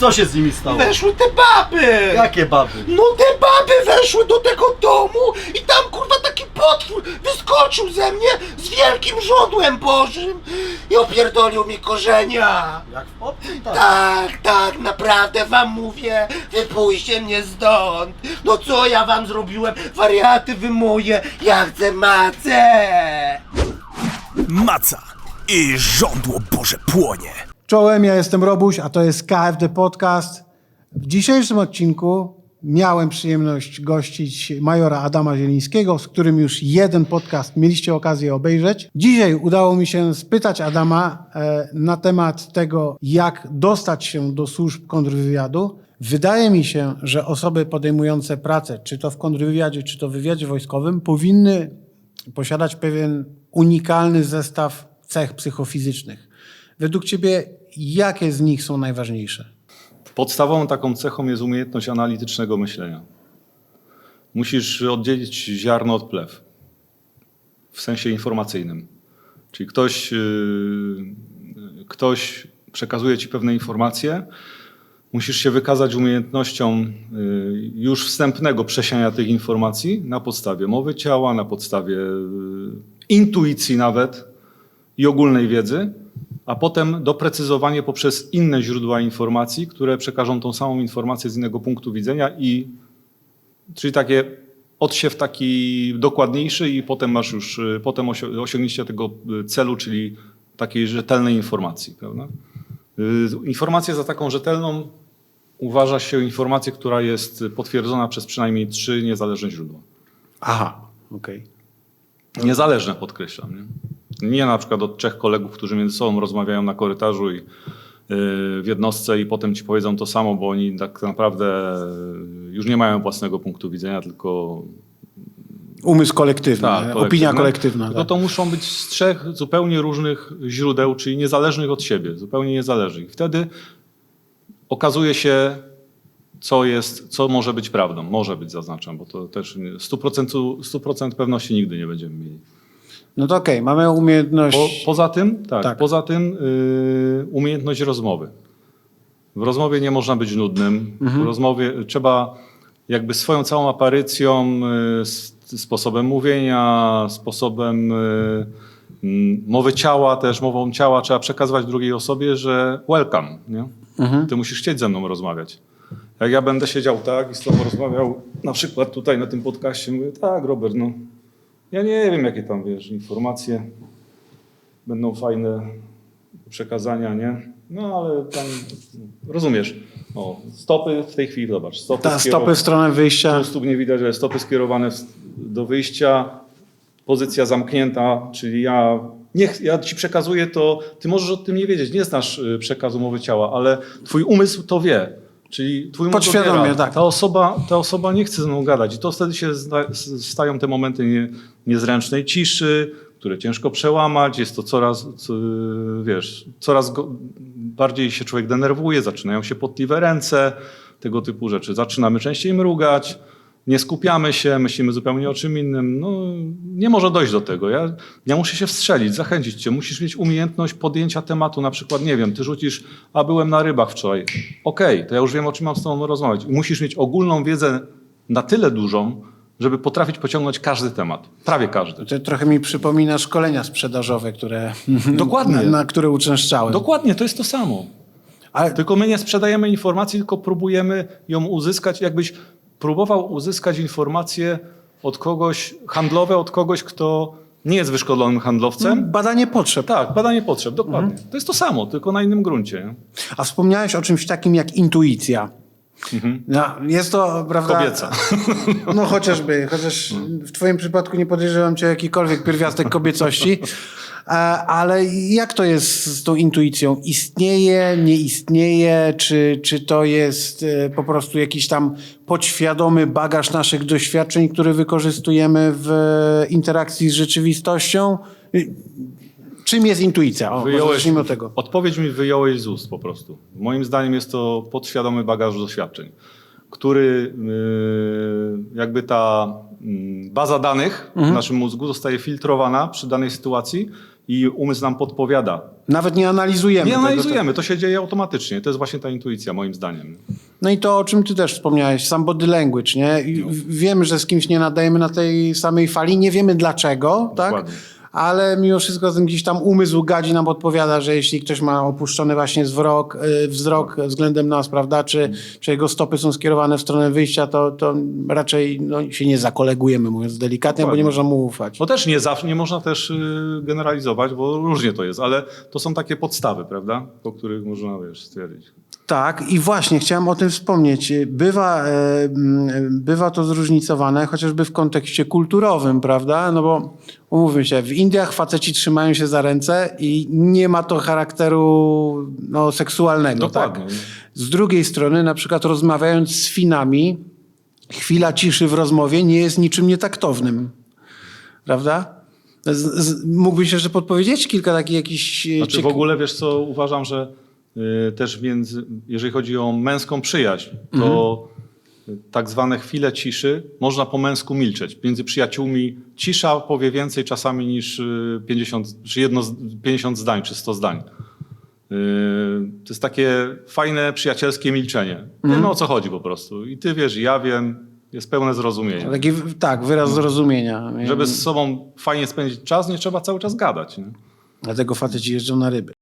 co się z nimi stało? Weszły te baby! Jakie baby? No te baby weszły do tego domu i tam kurwa taki potwór wyskoczył ze mnie z wielkim żodłem bożym i opierdolił mi korzenia. Jak w poprzednim tak. Tak, tak, naprawdę wam mówię, wypójście mnie stąd. No co ja wam zrobiłem? Wariaty wy moje, ja chcę macę. Maca i żądło Boże płonie. Czołem, ja jestem Robuś, a to jest KFD Podcast. W dzisiejszym odcinku miałem przyjemność gościć majora Adama Zielińskiego, z którym już jeden podcast mieliście okazję obejrzeć. Dzisiaj udało mi się spytać Adama e, na temat tego, jak dostać się do służb kontrwywiadu. Wydaje mi się, że osoby podejmujące pracę, czy to w kontrwywiadzie, czy to w wywiadzie wojskowym, powinny posiadać pewien unikalny zestaw cech psychofizycznych. Według Ciebie, jakie z nich są najważniejsze? Podstawową taką cechą jest umiejętność analitycznego myślenia. Musisz oddzielić ziarno od plew. W sensie informacyjnym. Czyli ktoś, yy, ktoś przekazuje ci pewne informacje, musisz się wykazać umiejętnością yy, już wstępnego przesiania tych informacji na podstawie mowy ciała, na podstawie yy, intuicji nawet i ogólnej wiedzy, a potem doprecyzowanie poprzez inne źródła informacji, które przekażą tą samą informację z innego punktu widzenia i czyli takie odsiew taki dokładniejszy i potem masz już y, potem osiągnięcie tego y, celu, czyli takiej rzetelnej informacji, prawda? Y, Informację za taką rzetelną uważa się informację, która jest potwierdzona przez przynajmniej trzy niezależne źródła. Aha, okej. Niezależne podkreślam. Nie? Nie na przykład od trzech kolegów, którzy między sobą rozmawiają na korytarzu i yy, w jednostce i potem ci powiedzą to samo, bo oni tak naprawdę yy, już nie mają własnego punktu widzenia, tylko Umysł kolektywny, tak, opinia kolektywne. kolektywna. Tak. to muszą być z trzech zupełnie różnych źródeł, czyli niezależnych od siebie, zupełnie niezależnych. Wtedy okazuje się, co jest, co może być prawdą. Może być, zaznaczam, bo to też nie- 100%, 100% pewności nigdy nie będziemy mieli. No to okej, mamy umiejętność... Po, poza tym, tak, Tak. poza tym yy, umiejętność rozmowy. W rozmowie nie można być nudnym. W rozmowie trzeba jakby swoją całą aparycją, s- sposobem mówienia, sposobem mm, mowy ciała też, mową ciała trzeba przekazywać drugiej osobie, że welcome, nie? Ty musisz chcieć ze mną rozmawiać. Jak ja będę siedział tak i z tobą rozmawiał na przykład tutaj na tym podcaście, mówię, tak Robert, no ja nie wiem jakie tam, wiesz, informacje będą fajne przekazania, nie? No ale tam rozumiesz. O, stopy w tej chwili, zobacz. Stopy, Ta stopy w stronę wyjścia. Tu stóp nie widać, ale stopy skierowane do wyjścia, pozycja zamknięta, czyli ja, nie, ch- ja ci przekazuję to, ty możesz o tym nie wiedzieć, nie znasz y, przekazu mowy ciała, ale twój umysł to wie. Czyli twój umysł Podświadomie, odbiera. tak. Ta osoba, ta osoba nie chce ze mną gadać i to wtedy się stają te momenty nie, niezręcznej ciszy, które ciężko przełamać, jest to coraz, co, wiesz, coraz go, bardziej się człowiek denerwuje, zaczynają się potliwe ręce, tego typu rzeczy. Zaczynamy częściej mrugać, nie skupiamy się, myślimy zupełnie o czym innym. No, nie może dojść do tego. Ja, ja muszę się wstrzelić, zachęcić cię. Musisz mieć umiejętność podjęcia tematu. Na przykład, nie wiem, ty rzucisz, a byłem na rybach wczoraj. Okej, to ja już wiem, o czym mam z tobą rozmawiać. Musisz mieć ogólną wiedzę na tyle dużą, żeby potrafić pociągnąć każdy temat. Prawie każdy. To trochę mi przypomina szkolenia sprzedażowe, które, Dokładnie. na, na które uczęszczałem. Dokładnie, to jest to samo. Ale Tylko my nie sprzedajemy informacji, tylko próbujemy ją uzyskać, jakbyś próbował uzyskać informacje od kogoś, handlowe od kogoś, kto nie jest wyszkolonym handlowcem. badanie potrzeb. Tak, badanie potrzeb, dokładnie. To jest to samo, tylko na innym gruncie. A wspomniałeś o czymś takim jak intuicja. No, jest to, prawda... Kobieca. No chociażby, chociaż w twoim przypadku nie podejrzewam cię jakikolwiek pierwiastek kobiecości. E, Ale jak to jest z tą intuicją? Istnieje, nie istnieje? Czy, czy to jest e, po prostu jakiś tam podświadomy bagaż naszych doświadczeń, który wykorzystujemy w interakcji z rzeczywistością? Y, Czym jest intuicja? O, zacznijmy od tego. Odpowiedź mi wyjąłeś z ust po prostu. Moim zdaniem jest to podświadomy bagaż doświadczeń, który yy, jakby ta mm, baza danych w naszym mózgu zostaje filtrowana przy danej sytuacji i umysł nam podpowiada. Nawet nie analizujemy. Nie tego, analizujemy, to się dzieje automatycznie. To jest właśnie ta intuicja, moim zdaniem. No i to, o czym ty też wspomniałeś, sam body language, nie? I w- Wiemy, że z kimś nie nadajemy na tej samej fali, nie wiemy dlaczego, tak? Dokładnie. Ale mimo wszystko ten gdzieś tam umysł gadzi nam podpowiada, że jeśli ktoś ma opuszczony właśnie wzrok, y, wzrok względem nas, prawda, czy, czy jego stopy są skierowane w stronę wyjścia, to, to raczej no, się nie zakolegujemy, mówiąc delikatnie, bo nie Dokładnie. można mu ufać. Bo też nie zawsze, nie można też y, generalizować, bo różnie to jest, ale to są takie podstawy, prawda? Po których można, wiesz, stwierdzić. Tak, i właśnie chciałem o tym wspomnieć. Bywa, e, mm, bywa to zróżnicowane, chociażby w kontekście kulturowym, prawda? No bo umówmy się, w Indiach faceci trzymają się za ręce i nie ma to charakteru no, seksualnego. Dokładnie. Tak? Z drugiej strony, na przykład rozmawiając z Finami, chwila ciszy w rozmowie nie jest niczym nietaktownym. Prawda? Z, z, mógłbyś jeszcze podpowiedzieć kilka takich jakichś... e, Znaczy ciek- w ogóle, wiesz co, uważam, że y, też między, jeżeli chodzi o męską przyjaźń, to tak zwane chwile ciszy można po męsku milczeć. Między przyjaciółmi cisza powie więcej czasami niż y, 50, czy jedno, z- 50 zdań, czy 100 zdań. Y, To jest takie fajne, przyjacielskie milczenie. Wiemy o co chodzi po prostu. I ty wiesz, i ja wiem, jest pełne zrozumienie. Taki, tak, wyraz zrozumienia. Żeby z sobą fajnie spędzić czas, nie trzeba cały czas gadać. Nie? Dlatego faceci jeżdżą na ryby.